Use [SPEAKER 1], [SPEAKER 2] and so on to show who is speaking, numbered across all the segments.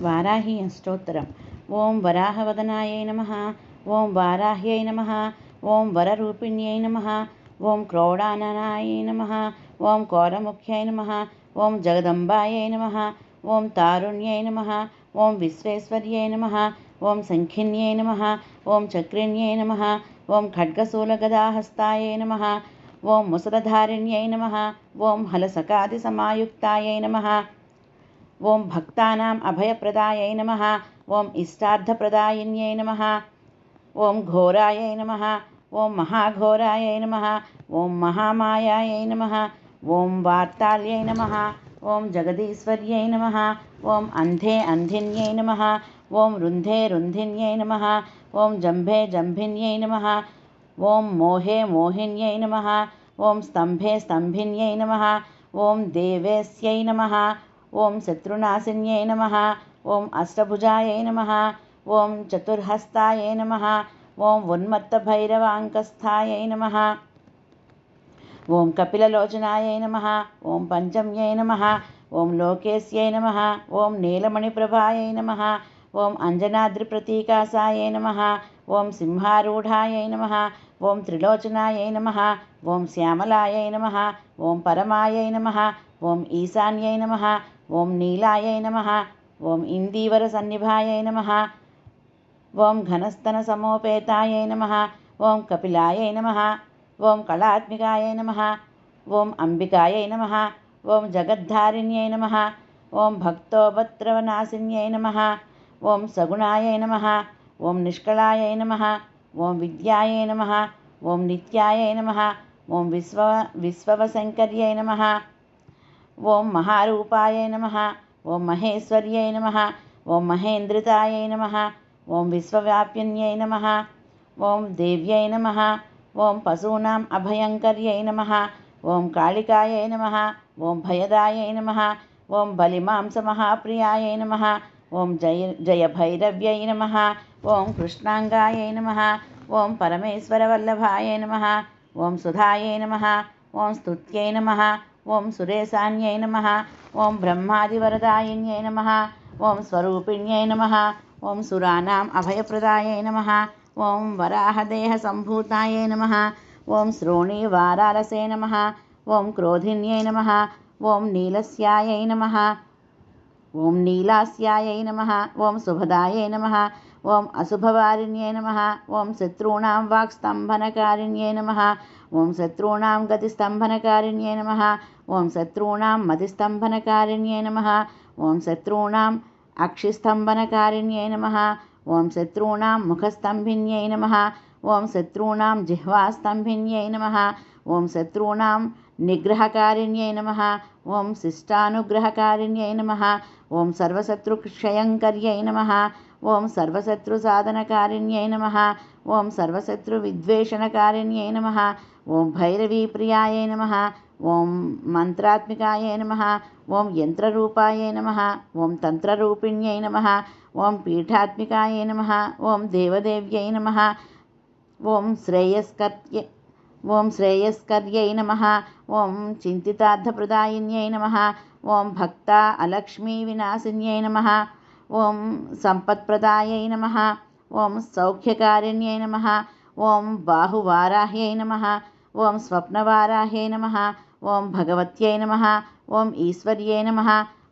[SPEAKER 1] వారాహి అష్టోత్తరం ఓం వరాహవదనాయై నమ ఓం వారాహ్యై నమ ఓం వరరూపిణ్యై నమ ఓం క్రౌడాననాయై నమ ఓం కోరముఖ్యై నమ ఓం జగదంబాయై నమ ఓం తారుణ్యై నమ ఓం విశ్వేశ్వర్యై నమ ఓం సంఖిన్యై నమ ఓం చక్రిణ్యై నమ ఓం ఖడ్గశూలగదాహస్తాయై నమ ఓం ముసలధారిణ్యై నమ ఓం హలసకాది హలసకాదిసమాయుక్తాయై నమ ॐ भक्तानाम् अभयप्रदायै नमः ॐ इष्टार्थप्रदायिन्यै नमः ओं घोरायै नमः ओं महाघोरायै नमः ओं महामायायै नमः ओं वार्ताल्यै नमः ओं जगदीश्वर्यै नमः ओं अन्धे अन्धिन्यै नमः ओं रुन्धे रुन्धिन्यै नमः ओं जम्भे जम्भिन्यै नमः ओं मोहे मोहिन्यै नमः ओं स्तम्भे स्तम्भिन्यै नमः ॐ देवेस्यै नमः ॐ शत्रुनाशिन्यै नमः ॐ अष्टभुजायै नमः ॐ चतुर्हस्तायै नमः ॐ उन्मत्तभैरवाङ्कस्थायै नमः ॐ कपिललोचनायै नमः ॐ पञ्चम्यै नमः ॐ लोकेस्यै नमः ॐ नीलमणिप्रभायै नमः ॐ अञ्जनाद्रिप्रतीकासायै नमः ॐ सिंहारूढायै नमः ॐ त्रिलोचनायै नमः ॐ श्यामलायै नमः ॐ परमायै नमः ॐ ईशान्यै नमः ॐ नीलायै नमः ॐ इन्दीवरसन्निभायै नमः ॐ घनस्तनसमोपेतायै नमः ॐ कपिलायै नमः ॐ कलात्मिकायै नमः ॐ अम्बिकायै नमः ॐ जगद्धारिण्यै नमः ॐ भक्तोपत्रवनाशिन्यै नमः ॐ सगुणायै नमः ॐ निष्कलायै नमः ॐ विद्यायै नमः ॐ नित्यायै नमः ॐ विश्व विश्ववशङ्कर्यै नमः ॐ महारूपाय नमः ॐ महेश्वर्यै नमः ॐ महेन्द्रितायै नमः ॐ विश्वव्यापिन्यै नमः ॐ देव्यै नमः ॐ पशूनाम् अभयङ्कर्यै नमः ॐ कालिकायै नमः ॐ भयदायै नमः ॐ बलिमांसमहाप्रियायै नमः ॐ जय जयभैरव्यै नमः ॐ कृष्णाङ्गायै नमः ॐ परमेश्वरवल्लभाय नमः ॐ सुधायै नमः ॐ स्तुत्यै नमः ఓం సురేశాన్యై నమ ఓం బ్రహ్మాదివరదాయిన్యై నమ ఓం స్వరూపిణ్యై నమ ఓం సురాణాం అభయప్రదాయై నమ ఓం వరాహదేహ వరాహదేహసంభూతాయై నమ ఓం శ్రోణీవారాలసే నమ ఓం క్రోధిన్యై నమ ఓం నీలస్యాయై నమ ఓం నీలాస్యాయై నమ ఓం శుభదాయై నమ ఓం అశుభవారిణ్యై నమ ఓం శత్రూణాం వాక్స్తంభనకారిణ్యై నమ ఓం శత్రూణాం గతిస్తంభనకారిణ్యే నమ. ఓం శత్రూణాం మతిస్తంభనకారిణ్యే నమ. ఓం శత్రూణాం అక్షిస్తంభనకారిణ్యే నమ. ఓం శత్రూణాం ముఖస్తంభిన్యై నమ. ఓం శత్రూణాం జిహ్వాస్తంభిన్యై నమ. ఓం శత్రూణాం నిగ్రహకారిణ్యై నమ. ఓం శిష్టానుగ్రహకారిణ్యై నమ. ఓం సర్వశత్రుక్షయంకర్యై నమ. ఓం సర్వశత్రుసాధనకారిణ్యై నమ. ఓం సర్వశత్రు విద్వేషణకారిణ్యై నమ ఓం భైరవీప్రియాయై నమ ఓం మంత్రాత్మికాయై నమ ఓం యంత్రరూపాయై నమ ఓం తంత్రరూపిణ్యై నమ ఓం పీఠాత్మికాయై నమ ఓం దేవదేవ్యై నమ ఓం శ్రేయస్కర్య ఓం శ్రేయస్కర్యై నమ ఓం చింతితార్థప్రదాయిన్యై నమ ఓం భక్త అలక్ష్మీ వినాశిన్యై నమ ఓం సంపత్ప్రదాయై నమ ఓం సౌఖ్యకారిణ్యై నమ. ఓం బాహువారాహ్యై నమ. ఓం స్వప్నవారాహ్యై నమ. ఓం భగవత్యై నమ. ఓం ఈశ్వర్యై నమ.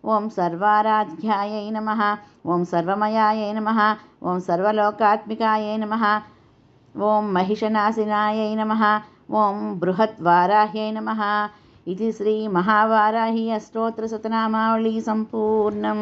[SPEAKER 1] ఓం సర్వారాధ్యాయై నమ. ఓం సర్వమయాయై నమ. ఓం సర్వలోకాత్మికాయై నమ. ఓం మహిషనాశినాయై నమ. ఓం బృహద్వారాహ్యై నమ. ఇది శ్రీ మహావారాహి అష్టోత్తర సతనామావళి సంపూర్ణం.